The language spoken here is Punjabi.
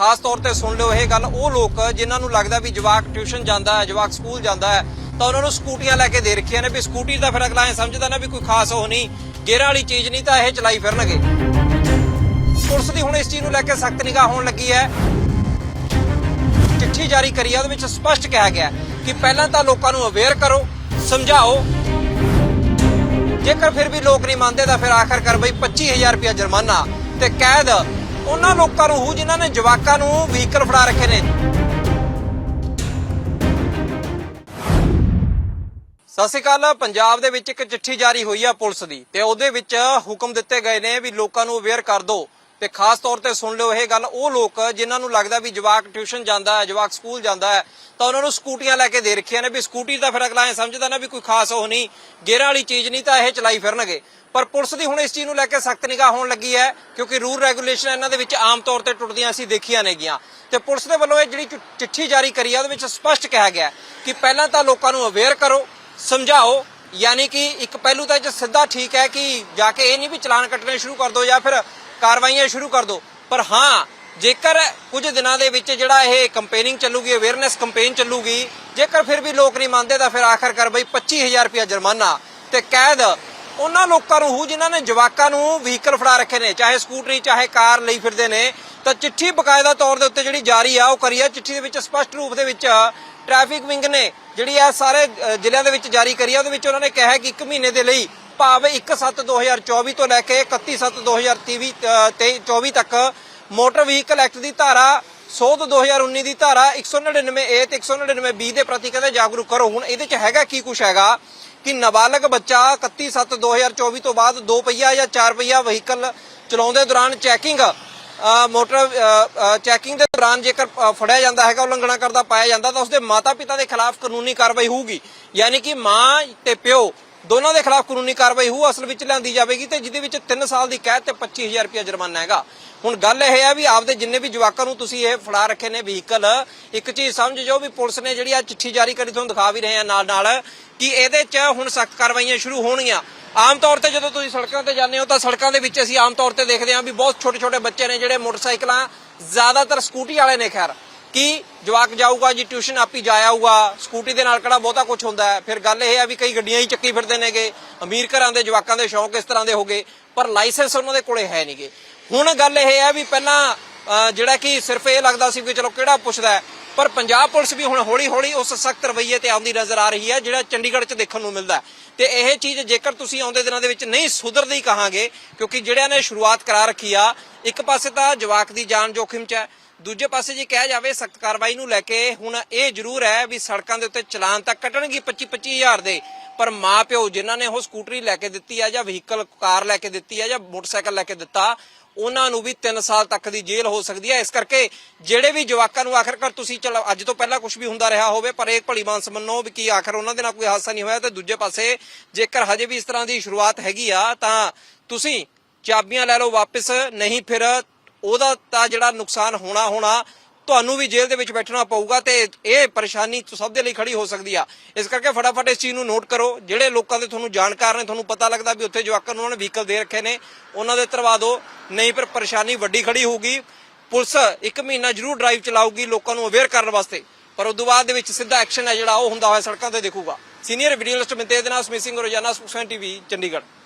ਖਾਸ ਤੌਰ ਤੇ ਸੁਣ ਲਿਓ ਇਹ ਗੱਲ, ਉਹ ਲੋਕ ਜਿਨ੍ਹਾਂ ਨੂੰ ਲੱਗਦਾ ਵੀ ਜਵਾਕ ਟਿਊਸ਼ਨ ਜਾਂਦਾ ਹੈ, ਜਵਾਕ ਸਕੂਲ ਜਾਂਦਾ ਹੈ, ਤਾਂ ਉਹਨਾਂ ਨੂੰ ਸਕੂਟੀਆਂ ਲੈ ਕੇ ਦੇ ਰੱਖੀਆਂ ਨੇ ਵੀ ਸਕੂਟੀ ਦਾ ਫਿਰ ਅਗਲਾ ਇਹ ਸਮਝਦਾ ਨਾ ਵੀ ਕੋਈ ਖਾਸ ਉਹ ਨਹੀਂ ਗੇਅਰਾਂ ਵਾਲੀ ਚੀਜ਼ ਨਹੀਂ ਤਾਂ ਇਹ ਚਲਾਈ ਫਿਰਨਗੇ। ਪੁਲਿਸ ਦੀ ਹੁਣ ਇਸ ਚੀਜ਼ ਨੂੰ ਲੈ ਕੇ ਸਖਤ ਨਿਗਾਹ ਹੋਣ ਲੱਗੀ ਹੈ। ਚਿੱਠੀ ਜਾਰੀ ਕਰੀ ਹੈ ਉਹਦੇ ਵਿੱਚ ਸਪਸ਼ਟ ਕਿਹਾ ਗਿਆ ਕਿ ਪਹਿਲਾਂ ਤਾਂ ਲੋਕਾਂ ਨੂੰ ਅਵੇਅਰ ਕਰੋ, ਸਮਝਾਓ। ਜੇਕਰ ਫਿਰ ਵੀ ਲੋਕ ਨਹੀਂ ਮੰਨਦੇ ਤਾਂ ਫਿਰ ਆਖਰ ਕਰ ਬਈ 25000 ਰੁਪਇਆ ਜੁਰਮਾਨਾ ਤੇ ਕੈਦ ਉਹਨਾਂ ਲੋਕਾਂ ਨੂੰ ਹੂ ਜਿਨ੍ਹਾਂ ਨੇ ਜਵਾਕਾਂ ਨੂੰ ਵਹੀਕਲ ਫੜਾ ਰੱਖੇ ਨੇ। ਸਤਿ ਸ਼੍ਰੀ ਅਕਾਲ, ਪੰਜਾਬ ਦੇ ਵਿੱਚ ਇੱਕ ਚਿੱਠੀ ਜਾਰੀ ਹੋਈ ਆ ਪੁਲਿਸ ਦੀ ਤੇ ਉਹਦੇ ਵਿੱਚ ਹੁਕਮ ਦਿੱਤੇ ਗਏ ਨੇ ਵੀ ਲੋਕਾਂ ਨੂੰ ਅਵੇਅਰ ਕਰ ਦਿਓ। ਤੇ ਖਾਸ ਤੌਰ ਤੇ ਸੁਣ ਲਿਓ ਇਹ ਗੱਲ, ਉਹ ਲੋਕ ਜਿਨ੍ਹਾਂ ਨੂੰ ਲੱਗਦਾ ਵੀ ਜਵਾਕ ਟਿਊਸ਼ਨ ਜਾਂਦਾ ਹੈ, ਜਵਾਕ ਸਕੂਲ ਜਾਂਦਾ ਹੈ, ਤਾਂ ਉਹਨਾਂ ਨੂੰ ਸਕੂਟੀਆਂ ਲੈ ਕੇ ਦੇ ਰੱਖੀਆਂ ਨੇ ਵੀ ਸਕੂਟੀ ਦਾ ਫਿਰ ਅਗਲਾ ਇਹ ਸਮਝਦਾ ਨਾ ਵੀ ਕੋਈ ਖਾਸ ਉਹ ਨਹੀਂ ਗੇਅਰਾਂ ਵਾਲੀ ਚੀਜ਼ ਨਹੀਂ ਤਾਂ ਇਹ ਚਲਾਈ ਫਿਰਨਗੇ। ਪਰ ਪੁਲਿਸ ਦੀ ਹੁਣ ਇਸ ਚੀਜ਼ ਨੂੰ ਲੈ ਕੇ ਸਖਤ ਨਿਗਾਹ ਹੋਣ ਲੱਗੀ ਹੈ, ਕਿਉਂਕਿ ਰੂਲ ਰੈਗੂਲੇਸ਼ਨ ਇਹਨਾਂ ਦੇ ਵਿੱਚ ਆਮ ਤੌਰ ਤੇ ਟੁੱਟਦੀਆਂ ਅਸੀਂ ਦੇਖੀਆਂ ਨੇਗੀਆਂ ਤੇ ਪੁਲਿਸ ਦੇ ਵੱਲੋਂ ਇਹ ਜਿਹੜੀ ਚਿੱਠੀ ਜਾਰੀ ਕਰੀ ਹੈ ਉਹਦੇ ਵਿੱਚ ਸਪਸ਼ਟ ਕਿਹਾ ਗਿਆ ਕਿ ਪਹਿਲਾਂ ਤਾਂ ਲੋਕਾਂ ਨੂੰ ਅਵੇਅਰ ਕਰੋ, ਸਮਝਾਓ, ਯਾਨੀ ਕਿ ਇੱਕ ਪਹਿਲੂ ਤਾਂ ਇਹ ਸਿੱਧਾ ਠੀਕ ਹੈ ਕਿ ਜਾ ਕੇ ਇਹ ਨਹੀਂ ਵੀ ਚਲਾਨ ਕੱਟਣੇ ਸ਼ੁਰੂ ਕਰ ਦਿਓ ਜਾਂ ਫਿਰ ਕਾਰਵਾਈਆਂ ਸ਼ੁਰੂ ਕਰ ਦਿਓ ਪਰ ਹਾਂ, ਜੇਕਰ ਕੁਝ ਦਿਨਾਂ ਦੇ ਵਿੱਚ ਜਿਹੜਾ ਇਹ ਕੰਪੇਨਿੰਗ ਚੱਲੂਗੀ ਅਵੇਅਰਨੈਸ ਕੰਪੇਨ ਚੱਲੂਗੀ, ਜੇਕਰ ਫਿਰ ਵੀ ਲੋਕ ਨਹੀਂ ਮੰਨਦੇ, ਤਾਂ ਫਿਰ ਆਖਰ ਬਈ 25000 ਰੁਪਇਆ ਜੁਰਮਾਨਾ। ਤੇ ਕੈਦ ਉਹਨਾਂ ਲੋਕਾਂ ਨੂੰ ਹੂ ਜਿਨ੍ਹਾਂ ਨੇ ਜਵਾਕਾਂ ਨੂੰ ਵਹੀਕਲ ਫੜਾ ਰੱਖੇ ਨੇ, ਚਾਹੇ ਸਕੂਟਰੀ, ਚਾਹੇ ਕਾਰ ਲਈ ਫਿਰਦੇ ਨੇ। ਤਾਂ ਚਿੱਠੀ ਬਕਾਇਦਾ ਤੌਰ ਦੇ ਉੱਤੇ ਜਿਹੜੀ ਜਾਰੀ ਆ, ਉਹ ਕਰੀ ਆ। ਚਿੱਠੀ ਦੇ ਵਿੱਚ ਸਪਸ਼ਟ ਰੂਪ ਦੇ ਵਿੱਚ ਟ੍ਰੈਫਿਕ ਵਿੰਗ ਨੇ ਜਿਹੜੀ ਆ, ਸਾਰੇ ਜ਼ਿਲ੍ਹਿਆਂ ਦੇ ਵਿੱਚ ਜਾਰੀ ਕਰੀ ਆ। ਉਹਦੇ ਵਿੱਚ ਉਹਨਾਂ ਨੇ ਕਿਹਾ ਕਿ 1 ਮਹੀਨੇ ਦੇ ਲਈ ਭਾਵ 1/7/2024 ਤੋਂ ਲੈ ਕੇ 31/7/2023 ਤੱਕ ਮੋਟਰ ਵਹੀਕਲ ਐਕਟ ਦੀ ਧਾਰਾ 100 ਤੋਂ 2019 ਦੀ ਧਾਰਾ 199 ਏ ਤੇ 199 ਬੀ ਦੇ ਪ੍ਰਤੀ ਕਹਿੰਦੇ ਜਾਗਰੂਕ ਕਰੋ। ਹੁਣ ਇਹਦੇ ਚ ਹੈਗਾ ਕੀ ਕੁਛ ਹੈਗਾ ਕਿ ਨਾਬਾਲਗ ਬੱਚਾ 31/7/2024 ਤੋਂ ਬਾਅਦ ਦੋ ਪਹੀਆ ਜਾਂ ਚਾਰ ਪਹੀਆ ਵਹੀਕਲ ਚਲਾਉਂਦੇ ਦੌਰਾਨ ਚੈਕਿੰਗ ਮੋਟਰ ਚੈਕਿੰਗ ਦੇ ਦੌਰਾਨ ਜੇਕਰ ਫੜਿਆ ਜਾਂਦਾ ਹੈਗਾ, ਉਲੰਘਣਾ ਕਰਦਾ ਪਾਇਆ ਜਾਂਦਾ ਤਾਂ ਉਸਦੇ ਮਾਤਾ-ਪਿਤਾ ਦੇ ਖਿਲਾਫ ਕਾਨੂੰਨੀ ਕਾਰਵਾਈ ਹੋਊਗੀ। ਯਾਨੀ ਕਿ ਮਾਂ ਤੇ ਪਿਓ ਦੋਨਾਂ ਦੇ ਖਿਲਾਫ ਕਾਨੂੰਨੀ ਕਾਰਵਾਈ ਹੋਊ ਅਸਲ ਵਿੱਚ ਲਿਆਂਦੀ ਜਾਵੇਗੀ ਤੇ ਜਿਹਦੇ ਵਿੱਚ 3 ਸਾਲ ਦੀ ਕੈਦ ਤੇ 25000 ਰੁਪਏ ਜੁਰਮਾਨਾ ਹੈਗਾ। ਹੁਣ ਗੱਲ ਇਹ ਹੈ ਵੀ ਆਪਦੇ ਜਿੰਨੇ ਵੀ ਜਵਾਕਾਂ ਨੂੰ ਤੁਸੀਂ ਇਹ ਫੜਾ ਰੱਖੇ ਨੇ ਵਹੀਕਲ ਇੱਕ ਚੀਜ਼ ਸਮਝ ਜਾਓ ਵੀ ਪੁਲਿਸ ਨੇ ਜਿਹੜੀ ਆ ਚਿੱਠੀ ਜਾਰੀ ਕਰੀ, ਤੁਹਾਨੂੰ ਦਿਖਾ ਵੀ ਰਹੇ ਆ ਨਾਲ ਨਾਲ ਕਿ ਇਹਦੇ 'ਚ ਹੁਣ ਸਖਤ ਕਾਰਵਾਈਆਂ ਸ਼ੁਰੂ ਹੋਣਗੀਆਂ। ਆਮ ਤੌਰ ਤੇ ਜਦੋਂ ਤੁਸੀਂ ਸੜਕਾਂ ਤੇ ਜਾਂਦੇ ਹੋ ਤਾਂ ਸੜਕਾਂ ਦੇ ਵਿੱਚ ਅਸੀਂ ਆਮ ਤੌਰ ਤੇ ਦੇਖਦੇ ਹਾਂ ਵੀ ਬਹੁਤ ਛੋਟੇ ਛੋਟੇ ਬੱਚੇ ਨੇ ਜਿਹੜੇ ਮੋਟਰਸਾਈਕਲਾਂ, ਜ਼ਿਆਦਾਤਰ ਸਕੂਟੀ ਵਾਲੇ ਨੇ ਖੈਰ। ਕਿ ਜਵਾਕ ਜਾਊਗਾ ਜੀ, ਟਿਊਸ਼ਨ ਆਪੀ ਜਾ ਆਊਗਾ ਸਕੂਟੀ ਦੇ ਨਾਲ ਕਿਹੜਾ ਬਹੁਤਾ ਕੁਝ ਹੁੰਦਾ ਹੈ। ਫਿਰ ਗੱਲ ਇਹ ਹੈ ਵੀ ਕਈ ਗੱਡੀਆਂ ਹੀ ਚੱਕੀ ਫਿਰਦੇ ਨੇਗੇ। ਅਮੀਰ ਘਰਾਂ ਦੇ ਜਵਾਕਾਂ ਦੇ ਸ਼ੌਂਕ ਇਸ ਤਰ੍ਹਾਂ ਦੇ ਹੋਗੇ ਪਰ ਲਾਇਸੈਂਸ ਉਹਨਾਂ ਦੇ ਕੋਲੇ ਹੈ ਨਹੀਂਗੇ। ਹੁਣ ਗੱਲ ਇਹ ਹੈ ਵੀ ਪਹਿਲਾਂ ਜਿਹੜਾ ਕਿ ਸਿਰਫ ਇਹ ਲੱਗਦਾ ਸੀ ਕਿ ਚਲੋ ਕਿਹੜਾ ਪੁੱਛਦਾ ਪਰ ਪੰਜਾਬ ਪੁਲਿਸ ਵੀ ਹੁਣ ਹੌਲੀ ਹੌਲੀ ਉਸ ਸਖਤ ਰਵੱਈਏ ਤੇ ਆਉਂਦੀ ਨਜ਼ਰ ਆ ਰਹੀ ਹੈ, ਜਿਹੜਾ ਚੰਡੀਗੜ੍ਹ 'ਚ ਦੇਖਣ ਨੂੰ ਮਿਲਦਾ ਤੇ ਇਹ ਚੀਜ਼ ਜੇਕਰ ਤੁਸੀਂ ਆਉਂਦੇ ਦਿਨਾਂ ਦੇ ਵਿੱਚ ਨਹੀਂ ਸੁਧਰਦੀ ਕਹਾਂਗੇ, ਕਿਉਂਕਿ ਜਿਹੜਿਆਂ ਨੇ ਸ਼ੁਰੂਆਤ ਕਰਾ ਰੱਖੀ ਆ, ਇੱਕ ਪਾਸੇ ਤਾਂ ਜਵਾਕ ਦੀ ਜਾਨ ਜੋਖਿਮ 'ਚ ਹੈ ਦੂਜੇ ਪਾਸੇ ਜੇ ਕਿਹਾ ਜਾਵੇ, ਸਖਤ ਕਾਰਵਾਈ ਨੂੰ ਲੈ ਕੇ ਹੁਣ ਇਹ ਜ਼ਰੂਰ ਹੈ ਵੀ ਸੜਕਾਂ ਦੇ ਉੱਤੇ ਚਲਾਨ ਤਾਂ ਕੱਟਣਗੇ 25 25000 ਦੇ, ਪਰ ਮਾਪਿਓ ਜਿਨ੍ਹਾਂ ਨੇ ਉਹ ਸਕੂਟਰੀ ਲੈ ਕੇ ਦਿੱਤੀ ਆ ਜਾਂ ਵਹੀਕਲ, ਕਾਰ ਲੈ ਕੇ ਦਿੱਤੀ ਆ ਜਾਂ ਮੋਟਰਸਾਈਕਲ ਲੈ ਕੇ ਦਿੱਤਾ, ਉਹਨਾਂ ਨੂੰ ਵੀ 3 ਸਾਲ ਤੱਕ ਦੀ ਜੇਲ੍ਹ ਹੋ ਸਕਦੀ ਹੈ ਇਸ ਕਰਕੇ ਜਿਹੜੇ ਵੀ ਜਵਾਕਾਂ ਨੂੰ ਆਖਰਕਾਰ ਤੁਸੀਂ ਚਲੋ, ਅੱਜ ਤੋਂ ਪਹਿਲਾਂ ਕੁਝ ਵੀ ਹੁੰਦਾ ਰਿਹਾ ਹੋਵੇ, ਪਰ ਇਹ ਭਲੀ ਮਾਨਸ ਮੰਨੋ ਵੀ ਕੀ ਆਖਰ ਉਹਨਾਂ ਦੇ ਨਾਲ ਕੋਈ ਹਾਦਸਾ ਨਹੀਂ ਹੋਇਆ ਤੇ ਦੂਜੇ ਪਾਸੇ ਜੇਕਰ ਹਜੇ ਵੀ ਇਸ ਤਰ੍ਹਾਂ ਦੀ ਸ਼ੁਰੂਆਤ ਹੈਗੀ ਆ, ਤਾਂ ਤੁਸੀਂ ਚਾਬੀਆਂ ਲੈ ਲਓ ਵਾਪਸ, ਨਹੀਂ ਫਿਰ ਉਹਦਾ ਤਾਂ ਜਿਹੜਾ ਨੁਕਸਾਨ ਹੋਣਾ ਹੋਣਾ ਤੁਹਾਨੂੰ ਵੀ ਜੇਲ੍ਹ ਦੇ ਵਿੱਚ ਬੈਠਣਾ ਪਊਗਾ ਤੇ ਇਹ ਪਰੇਸ਼ਾਨੀ ਸਭ ਦੇ ਲਈ ਖੜੀ ਹੋ ਸਕਦੀ ਆ। ਇਸ ਕਰਕੇ ਫਟਾਫਟ ਇਸ ਚੀਜ਼ ਨੂੰ ਨੋਟ ਕਰੋ। ਜਿਹੜੇ ਲੋਕਾਂ ਦੇ ਤੁਹਾਨੂੰ ਜਾਣਕਾਰ ਨੇ, ਤੁਹਾਨੂੰ ਪਤਾ ਲੱਗਦਾ ਵੀ ਉੱਥੇ ਜਵਾਕਾਂ ਨੂੰ ਉਹਨਾਂ ਨੇ ਵਹੀਕਲ ਦੇ ਰੱਖੇ ਨੇ, ਉਹਨਾਂ ਦੇ ਤਰਵਾ ਦਿਓ। ਨਹੀਂ ਫਿਰ ਪਰੇਸ਼ਾਨੀ ਵੱਡੀ ਖੜੀ ਹੋਊਗੀ। ਪੁਲਿਸ ਇੱਕ ਮਹੀਨਾ ਜ਼ਰੂਰ ਡਰਾਈਵ ਚਲਾਊਗੀ ਲੋਕਾਂ ਨੂੰ ਅਵੇਅਰ ਕਰਨ ਵਾਸਤੇ। ਪਰ ਉਸ ਤੋਂ ਬਾਅਦ ਦੇ ਵਿੱਚ ਸਿੱਧਾ ਐਕਸ਼ਨ ਹੈ ਜਿਹੜਾ, ਉਹ ਹੁੰਦਾ ਹੋਇਆ ਸੜਕਾਂ ਤੇ ਦੇਖੂਗਾ। ਸੀਨੀਅਰ ਵੀਡੀਓ ਲਿਸਟ ਮਿੰਤੇ ਦੇ ਨਾਲ ਸਮਿਸਿੰਗ ਰੋਜ਼ਾਨਾ ਸੁਖਸਨ ਟੀਵੀ ਚੰਡੀਗੜ੍ਹ।